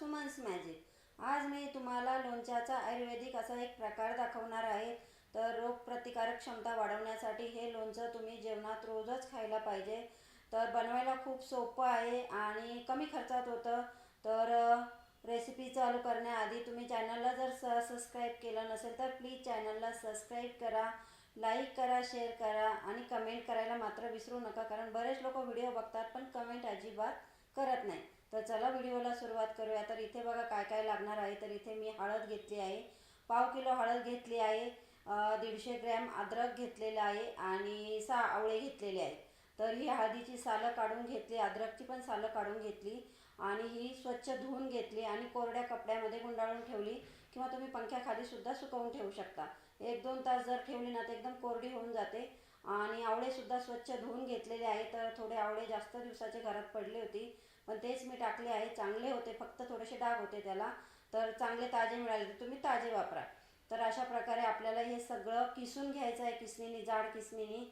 Suman's magic आज मी तुम्हाला लोणच्याचा आयुर्वेदिक असा एक प्रकार दाखवणार आहे. तर रोगप्रतिकारक क्षमता वाढवण्यासाठी हे लोणचं तुम्ही जेवणात रोजच खायला पाहिजे. तर बनवायला खूप सोपं आहे आणि कमी खर्चात होतं. तर रेसिपी चालू करण्याआधी तुम्ही चॅनलला जर स सबस्क्राईब केलं नसेल तर प्लीज चॅनलला सबस्क्राईब करा लाईक करा शेअर करा आणि कमेंट करायला मात्र विसरू नका. कारण बरेच लोक व्हिडिओ बघतात पण कमेंट अजिबात करत नाही तर चला व्हिडिओला सुरुवात करूया. तर इथे बघा काय काय लागणार आहे. तर इथे मी हळद घेतली आहे. पाव किलो हळद घेतली आहे. दीडशे ग्रॅम अद्रक घेतलेलं आहे आणि सहा आवळे घेतलेले आहेत. तर ही हळदीची सालं काढून घेतली. अद्रकची पण सालं काढून घेतली. आणि ही स्वच्छ धुवून घेतली आणि कोरड्या कपड्यामध्ये गुंडाळून ठेवली किंवा तुम्ही पंख्याखाली सुद्धा सुकवून ठेवू शकता. एक दोन तास जर ठेवली ना तर एकदम कोरडी होऊन जाते. आणि आवळेसुद्धा स्वच्छ धुवून घेतलेले आहे. तर थोडे आवळे जास्त दिवसाचे घरात पडले होती. पण तेच मी टाकले आहे. चांगले होते. फक्त थोडेसे डाग होते त्याला. तर चांगले ताजे मिळाले तर तुम्ही ताजे वापरा. तर अशा प्रकारे आपल्याला हे सगळं किसून घ्यायचं आहे किसणीने जाड किसणीने.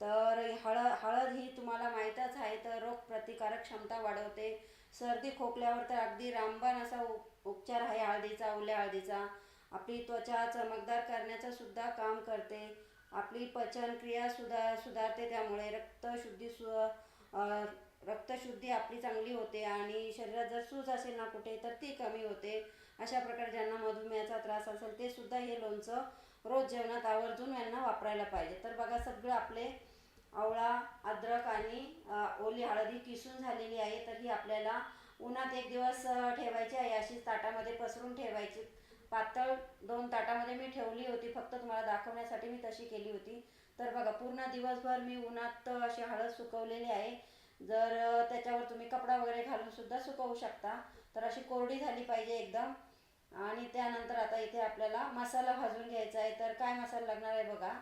तर हळद हळद ही तुम्हाला माहीतच आहे. तर रोगप्रतिकारक क्षमता वाढवते. सर्दी खोकल्यावर तर अगदी रामबाण असा उप उपचार आहे हळदीचा ओल्या हळदीचा. आपली त्वचा चमकदार करण्याचं सुद्धा काम करते. आपली पचनक्रिया सुधार सुधारते त्यामुळे रक्तशुद्धी सु रक्तशुद्धी आपली चांगली होते आणि शरीरात जर सूज असेल ना कुठे तर ती कमी होते. अशा प्रकारे ज्यांना मधुमेहाचा त्रास असेल ते सुद्धा हे लोणचं रोज जेवणात आवर्जून यांना वापरायला पाहिजे. तर बघा सगळं आपले आवळा अद्रक आणि ओली हळदी किसून झालेली आहे तर ही आपल्याला उन्हात एक दिवस ठेवायची आहे अशी ताटामध्ये पसरून ठेवायची. पातळ दोन ताटामध्ये मी ठेवली होती. फक्त तुम्हाला दाखवण्यासाठी मी तशी केली होती. तर बघा पूर्ण दिवसभर मी उन्हात अशी हळद सुकवलेली आहे. जर त्याच्यावर तुम्ही कपडा वगैरे घालून सुद्धा सुकवू शकता. तर अशी कोरडी झाली पाहिजे एकदम. आणि त्यानंतर आता इथे आपल्याला मसाला भाजून घ्यायचा आहे. तर काय मसाला लागणार आहे बघा.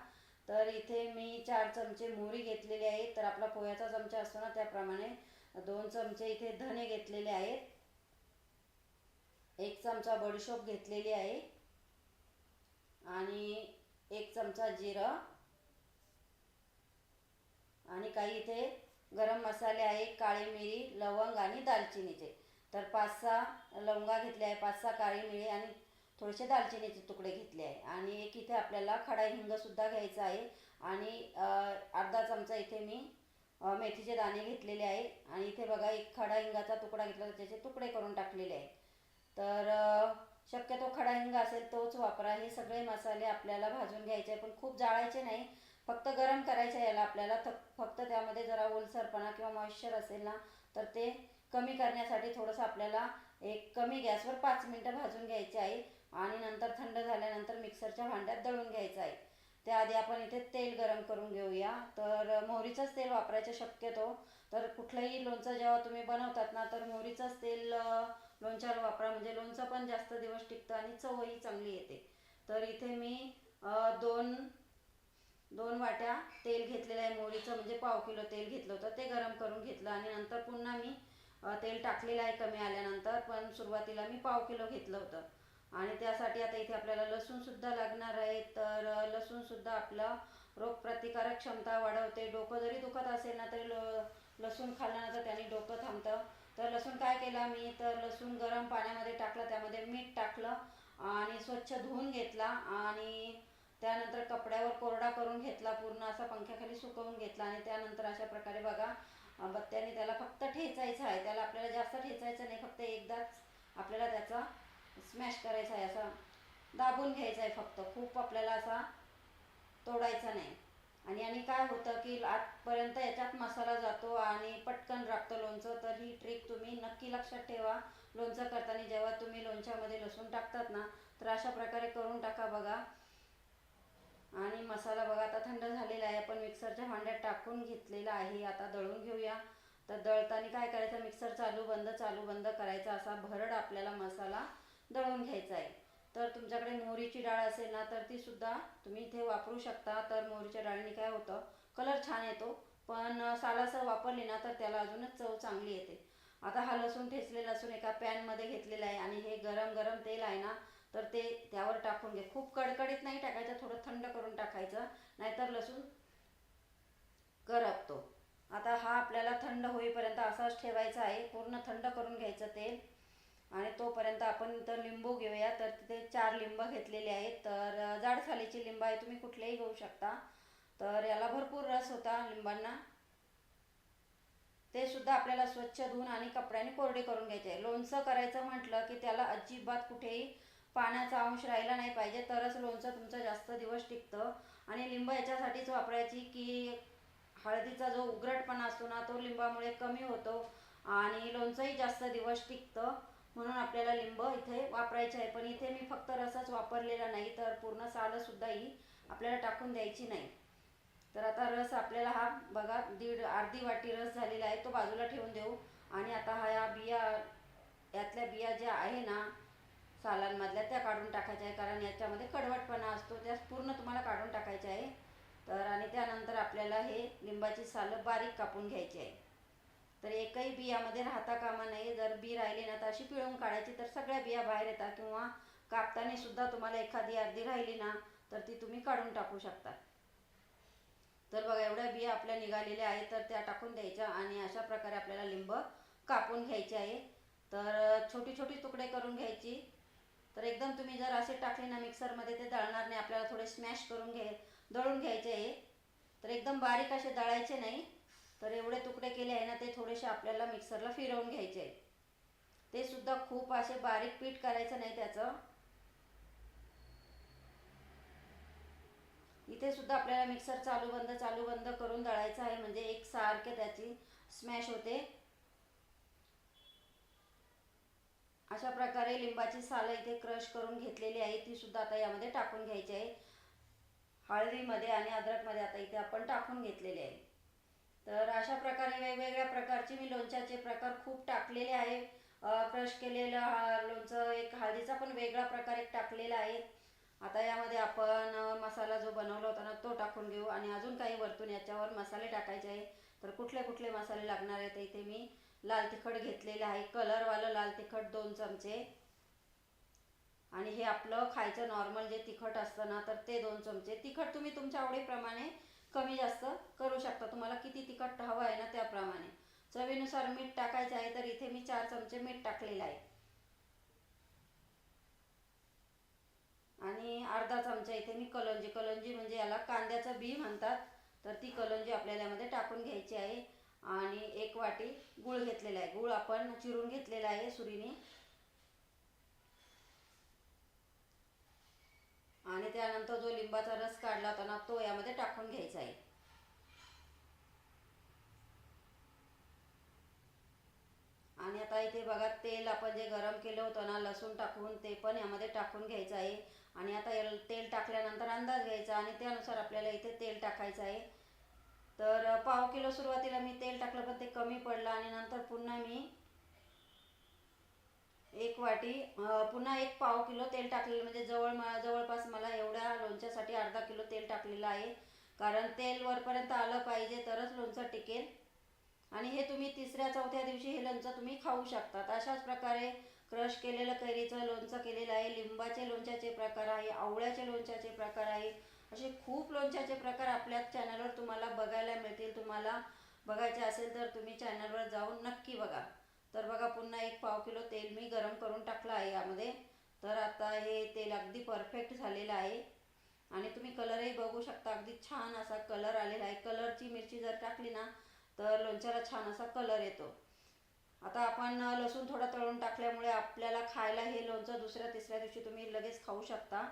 तर इथे मी चार चमचे मोहरी घेतलेली आहे. तर आपला पोह्याचा चमचा असतो ना त्याप्रमाणे. दोन चमचे इथे धने घेतलेले आहेत. एक चमचा बडीशोप घेतलेली आहे. आणि एक चमचा जिरं. आणि काही इथे गरम मसाले आहे काळी मिरी लवंग आणि दालचिनीचे. तर पाच सहा लवंगा घेतले आहे पाच सहा काळी मिरी आणि थोडेसे दालचिनीचे तुकडे घेतले आहे. आणि एक इथे आपल्याला खडा हिंगसुद्धा घ्यायचा आहे. आणि अर्धा चमचा इथे मी मेथीचे दाणे घेतलेले आहे. आणि इथे बघा एक खडा हिंगाचा तुकडा घेतला तर त्याचे तुकडे करून टाकलेले आहेत तर शक्यतो खडा हिंग असेल तोच वापरा. हे सगळे मसाले आपल्याला भाजून घ्यायचे पण खूप जाळायचे नाही. फक्त गरम करायचे याला आपल्याला. फक्त त्यामध्ये जरा ओलसरपणा किंवा मॉइश्चर असेल ना तर ते कमी करण्यासाठी थोडंसं आपल्याला एक कमी गॅसवर पाच मिनटं भाजून घ्यायचे आहे. आणि नंतर थंड झाल्यानंतर मिक्सरच्या भांड्यात दळून घ्यायचं आहे. त्याआधी आपण इथे तेल गरम करून घेऊया. तर मोहरीचंच तेल वापरायचं शक्यतो. तर कुठलंही लोणचं जेव्हा तुम्ही बनवतात ना तर मोहरीचंच तेल लोणच्यावर वापरा म्हणजे लोणचं पण जास्त दिवस टिकतं आणि चवही चांगली येते. तर इथे मी दोन दोन वाट्या तेल घेतलेलं आहे मोहरीचं म्हणजे पाव किलो तेल घेतलं होतं ते गरम करून घेतलं आणि नंतर पुन्हा मी तेल टाकलेलं आहे कमी आल्यानंतर पण सुरुवातीला मी पाव किलो घेतलं होतं. आणि त्यासाठी आता इथे आपल्याला लसूणसुद्धा लागणार आहे तर लसूणसुद्धा आपलं रोगप्रतिकारक क्षमता वाढवते. डोकं जरी दुखत असेल ना तरी ल लसूण खाल्ल्यानंतर त्याने डोकं थांबतं. तर लसूण काय केला मी तर लसूण गरम पाण्यामध्ये टाकलं त्यामध्ये मीठ टाकलं आणि स्वच्छ धुवून घेतला आणि त्यानंतर कपड्यावर कोरडा करून घेतला पूर्ण असा पंख्याखाली सुकवून घेतला आणि त्यानंतर अशा प्रकारे बघा बत्त्याने त्याला फक्त ठेचायचं आहे. त्याला आपल्याला जास्त ठेचायचं नाही फक्त एकदाच आपल्याला त्याचा स्मॅश करायचा आहे असा दाबून घ्यायचा आहे फक्त. खूप आपल्याला असा तोडायचा नाही. आणि आणि काय होतं की आतपर्यंत याच्यात मसाला जातो आणि पटकन राखतं लोणचं तर ही ट्रिक तुम्ही नक्की लक्षात ठेवा. लोणचं करताना जेव्हा तुम्ही लोणच्यामध्ये लसूण टाकतात ना तर अशा प्रकारे करून टाका बघा. आणि मसाला बघा आता थंड झालेला आहे आपण मिक्सरच्या भांड्यात टाकून घेतलेला आहे. आता दळून घेऊया. तर दळताना काय करायचं? मिक्सर चालू बंद चालू बंद करायचा असा भरड आपल्याला मसाला दळून घ्यायचा आहे. तर तुमच्याकडे मोहरीची डाळ असेल ना तर ती सुद्धा तुम्ही इथे वापरू शकता. तर मोहरीच्या डाळीने काय होतं? कलर छान येतो. पण सालासर वापरली ना तर त्याला अजूनच चव चांगली येते. आता हा लसूण ठेचले लसूण एका पॅनमध्ये घेतलेला आहे आणि हे गरम गरम तेल आहे ना तर ते त्यावर टाकून घे. खूप कडकडीत नाही टाकायचं थोडं थंड करून टाकायचं नाहीतर लसूण करपतो. आता हा आपल्याला थंड होईपर्यंत असाच ठेवायचा आहे पूर्ण थंड करून घ्यायचं तेल. आणि तोपर्यंत आपण तर लिंबू घेऊया. तर तिथे चार लिंब घेतलेले आहेत. तर जाड सालीची लिंब आहे तुम्ही कुठलेही घेऊ शकता. तर याला भरपूर रस होता लिंबांना. ते सुद्धा आपल्याला स्वच्छ धुवून आणि कपड्याने कोरडे करून घ्यायचे. आहे लोणचं करायचं म्हटलं की त्याला अजिबात कुठेही पाण्याचा अंश राहिला नाही पाहिजे तरच लोणचं तुमचं जास्त दिवस टिकतं. आणि लिंब याच्यासाठीच वापरायची की हळदीचा जो उघडपणा असतो ना तो लिंबामुळे कमी होतो आणि लोणचंही जास्त दिवस टिकतं. म्हणून आपल्याला लिंब इथे वापरायचे आहे. पण इथे मी फक्त रसच वापरलेला नाही तर पूर्ण सालंसुद्धा ही आपल्याला टाकून द्यायची नाही. तर आता रस आपल्याला हा बघा दीड अर्धी वाटी रस झालेला आहे तो बाजूला ठेवून देऊ. आणि आता हा या बिया यातल्या बिया ज्या आहे ना सालांमधल्या त्या काढून टाकायच्या आहे. कारण याच्यामध्ये कडवटपणा असतो त्या पूर्ण तुम्हाला काढून टाकायचे आहे. तर आणि त्यानंतर आपल्याला हे लिंबाची सालं बारीक कापून घ्यायची आहे. तर एकही बियामध्ये राहता कामा नये. जर बी राहिली ना तर अशी पिळून काढायची तर सगळ्या बिया बाहेर येतात. किंवा कापताना सुद्धा तुम्हाला एखादी अर्धी राहिली ना तर ती तुम्ही काढून टाकू शकता. तर बघा एवढ्या बिया आपल्या निघालेल्या आहेत तर त्या टाकून द्यायच्या आणि अशा प्रकारे आपल्याला लिंब कापून घ्यायचे आहे. तर छोटी छोटी तुकडे करून घ्यायची. तर एकदम तुम्ही जर असे टाकले ना मिक्सरमध्ये ते दळणार नाही आपल्याला थोडे स्मॅश करून घे दळून घ्यायचे आहे. तर एकदम बारीक असे दळायचे नाही. तर एवढे तुकडे केले आहे ना ते थोडेसे आपल्याला मिक्सरला फिरवून घ्यायचे आहे. ते सुद्धा खूप असे बारीक पीठ करायचं नाही त्याचं. इथे सुद्धा आपल्याला मिक्सर चालू बंद चालू बंद करून दळायचं आहे. म्हणजे एक सारखे त्याची स्मॅश होते. अशा प्रकारे लिंबाची सालं इथे क्रश करून घेतलेली आहे. ती सुद्धा आता यामध्ये टाकून घ्यायची आहे. हळदीमध्ये आणि अद्रकमध्ये आता इथे आपण टाकून घेतलेले आहे. तर अशा प्रकारे वेगवेगळ्या प्रकारचे मी लोणच्याचे प्रकार खूप टाकलेले आहे. क्रश केलेलं हा लोणचं एक हळदीचा पण वेगळा प्रकार एक टाकलेला आहे. आता यामध्ये आपण मसाला जो बनवला होता ना तो टाकून घेऊ. आणि अजून काही वरतून याच्यावर मसाले टाकायचे आहे. तर कुठले कुठले मसाले लागणार आहेत इथे मी लाल तिखट घेतलेलं आहे. कलरवालं लाल तिखट दोन चमचे. आणि हे आपलं खायचं नॉर्मल जे तिखट असतं ना तर ते दोन चमचे. तिखट तुम्ही तुमच्या आवडीप्रमाणे कमी जास्त करू शकता. तुम्हाला किती तिखट हवं आहे ना त्याप्रमाणे. चवीनुसार मीठ टाकायचं आहे तर इथे मी चार चमचे मीठ टाकलेलं आहे. आणि अर्धा चमचा इथे मी कलंजी कलंजी म्हणजे याला कांद्याचं बी म्हणतात. तर ती कलंजी आपल्याला यामध्ये टाकून घ्यायची आहे. आणि एक वाटी गूळ घेतलेला आहे. गूळ आपण चिरून घेतलेला आहे सुरीने. आणि त्यानंतर जो लिंबाचा रस काढला होता ना तो यामध्ये टाकून घ्यायचा आहे. आणि आता इथे बघा तेल आपण जे गरम केलं होतं ना लसूण टाकून ते पण यामध्ये टाकून घ्यायचं आहे. आणि आता तेल टाकल्यानंतर अंदाज घ्यायचा आणि त्यानुसार आपल्याला इथे तेल टाकायचं आहे. तर पाव किलो सुरुवातीला मी तेल टाकलं पण ते कमी पडलं आणि नंतर पुन्हा मी एक वाटी पुन्हा एक पाव किलो तेल टाकलेलं म्हणजे जवळ जवळपास मला एवढ्या लोणच्यासाठी अर्धा किलो तेल टाकलेलं आहे. कारण तेल वरपर्यंत आलं पाहिजे तरच लोणचं टिकेल. आणि हे तुम्ही तिसऱ्या चौथ्या दिवशी हे लोणचं तुम्ही खाऊ शकतात. अशाच प्रकारे क्रश केलेलं कैरीचं लोणचं केलेलं आहे. लिंबाचे लोणच्याचे प्रकार आहे. आवळ्याचे लोणच्याचे प्रकार आहे. असे खूप लोणच्याचे प्रकार आपल्या चॅनलवर तुम्हाला बघायला मिळतील. तुम्हाला बघायचे असेल तर तुम्ही चॅनलवर जाऊन नक्की बघा. तर बघा पुन्हा एक पाव किलो तेल मी गरम करून टाकलं आहे यामध्ये. तर आता हे तेल अगदी परफेक्ट झालेलं आहे. आणि तुम्ही कलरही बघू शकता. अगदी छान असा कलर आलेला आहे. कलरची मिरची जर टाकली ना तर लोणच्याला छान असा कलर येतो. आता आपण लसूण थोडा तळून टाकल्यामुळे आपल्याला खायला हे लोणचं दुसऱ्या तिसऱ्या दिवशी तुम्ही लगेच खाऊ शकता.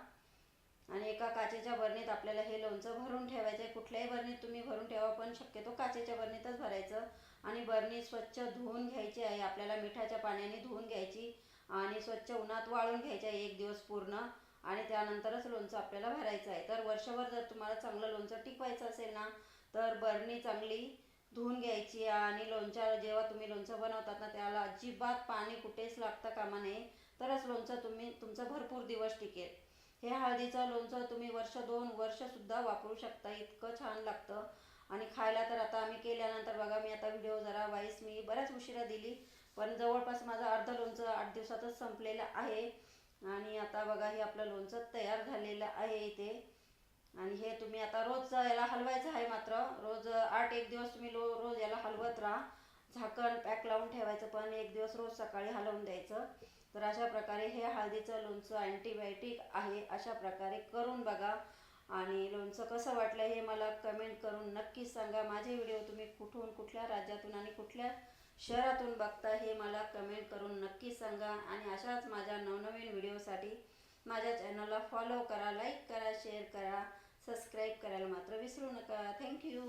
आणि एका काचेच्या बरणीत आपल्याला हे लोणचं भरून ठेवायचं आहे कुठल्याही बरणीत तुम्ही भरून ठेवा पण शक्यतो काचेच्या बरणीतच भरायचं. आणि बरणी स्वच्छ धुवून घ्यायची आहे. आपल्याला मिठाच्या पाण्याने धुवून घ्यायची आणि स्वच्छ उन्हात वाळून घ्यायची आहे एक दिवस पूर्ण. आणि त्यानंतरच लोणचं आपल्याला भरायचं आहे. तर वर्षभर जर तुम्हाला चांगलं लोणचं टिकवायचं असेल ना तर बरणी चांगली धुवून घ्यायची आणि लोणच्या जेव्हा तुम्ही लोणचं बनवतात ना त्याला अजिबात पाणी कुठेच लागता कामा नये. तरच लोणचं तुम्ही तुमचं भरपूर दिवस टिकेल. हे हळदीचं लोणचं तुम्ही वर्ष दोन वर्षसुद्धा वापरू शकता इतकं छान लागतं. आणि खायला तर आता आम्ही केल्यानंतर बघा मी आता व्हिडिओ जरा वाईस मी बऱ्याच उशिरा दिली पण जवळपास माझं अर्धं लोणचं आठ दिवसातच संपलेलं आहे. आणि आता बघा हे आपलं लोणचं तयार झालेलं आहे इथे. आणि हे तुम्ही आता रोज याला हलवायचं आहे मात्र. रोज आठ एक दिवस तुम्ही लो रोज याला हलवत राहा. झाकण पॅक लावून ठेवायचं पण एक दिवस रोज सकाळी हलवून द्यायचं. तर अशा प्रकारे हे हळदीचं लोणचं अँटीबायोटिक आहे अशा प्रकारे करून बघा. आणि लोणचं कसं वाटलं हे मला कमेंट करून नक्कीच सांगा. माझे व्हिडिओ तुम्ही कुठून कुठल्या राज्यातून आणि कुठल्या शहरातून बघता हे मला कमेंट करून नक्कीच सांगा. आणि अशाच माझ्या नवनवीन व्हिडिओसाठी माझ्या चॅनलला फॉलो करा लाईक करा शेअर करा सबस्क्राईब करायला मात्र विसरू नका. थँक्यू